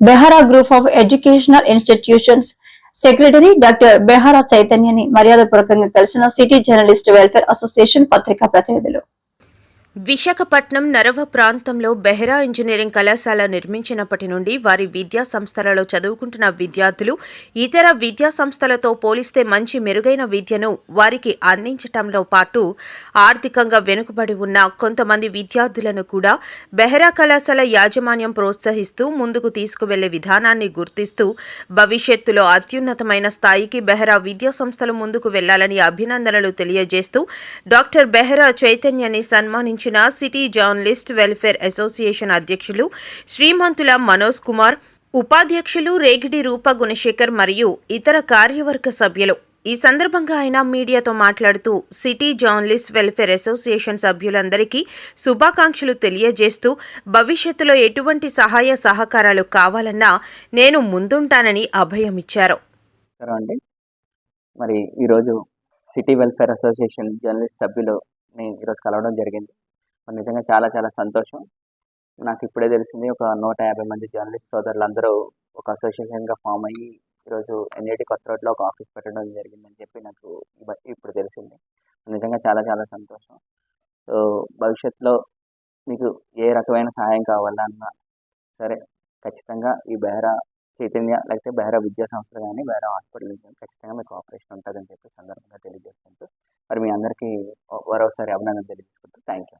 Behara group of educational institutions secretary doctor Behara చైతన్యని మర్యాదపూర్వకంగా కలిసిన city journalist welfare association పత్రికా ప్రతినిధులు. విశాఖపట్నం నరవ ప్రాంతంలో బెహ్రా ఇంజనీరింగ్ కళాశాల నిర్మించినప్పటి నుండి వారి విద్యా సంస్థలలో చదువుకుంటున్న విద్యార్థులు ఇతర విద్యా సంస్థలతో పోలిస్తే మంచి మెరుగైన విద్యను వారికి అందించటంలో పాటు ఆర్థికంగా వెనుకబడి ఉన్న కొంతమంది విద్యార్థులను కూడా బెహ్రా కళాశాల యాజమాన్యం ప్రోత్సహిస్తూ ముందుకు తీసుకువెళ్ళే విధానాన్ని గుర్తిస్తూ భవిష్యత్తులో అత్యున్నతమైన స్థాయికి బెహ్రా విద్యా సంస్థలు ముందుకు వెళ్ళాలని అభినందనలు తెలియజేస్తూ డాక్టర్ బెహ్రా చైతన్యని సన్మానించిన సిటీ జర్నలిస్ట్ వెల్ఫేర్ అసోసియేషన్ అధ్యక్షులు శ్రీమంతుల మనోజ్ కుమార్ ఉపాధ్యక్షులు రేగిడి రూప గుణశేఖర్ మరియు ఇతర కార్యవర్గ సభ్యులు. ఈ సందర్భంగా ఆయన మీడియాతో మాట్లాడుతూ సిటీ జర్నలిస్ట్ వెల్ఫేర్ అసోసియేషన్ సభ్యులందరికీ శుభాకాంక్షలు తెలియజేస్తూ భవిష్యత్తులో ఎటువంటి సహాయ సహకారాలు కావాలన్నా నేను ముందుంటానని అభయమిచ్చారు మరి ఈరోజు సిటీ వెల్ఫేర్ అసోసియేషన్ జర్నలిస్ట్ సభ్యులు ఈరోజు కలవడం జరిగింది. నిజంగా చాలా చాలా సంతోషం. నాకు ఇప్పుడే తెలిసింది ఒక నూట యాభై మంది జర్నలిస్ట్ సోదరులు అందరూ ఒక అసోసియేషన్గా ఫామ్ అయ్యి ఈరోజు ఎన్ఐటి కొత్త రోడ్లో ఒక ఆఫీస్ పెట్టడం జరిగిందని చెప్పి నాకు ఇప్పుడు తెలిసింది. నిజంగా చాలా చాలా సంతోషం. సో భవిష్యత్తులో మీకు ఏ రకమైన సహాయం కావాలన్నా సరే ఖచ్చితంగా ఈ బెహరా చైతన్య లేకపోతే బెహరా విద్యా సంస్థ కానీ బెహరా హాస్పిటల్ కానీ ఖచ్చితంగా మీకు ఆపరేషన్ ఉంటుందని చెప్పి సందర్భంగా తెలియజేసుకుంటూ మరి మీ అందరికీ మరోసారి అభినందన తెలియజేసుకుంటూ థ్యాంక్ యూ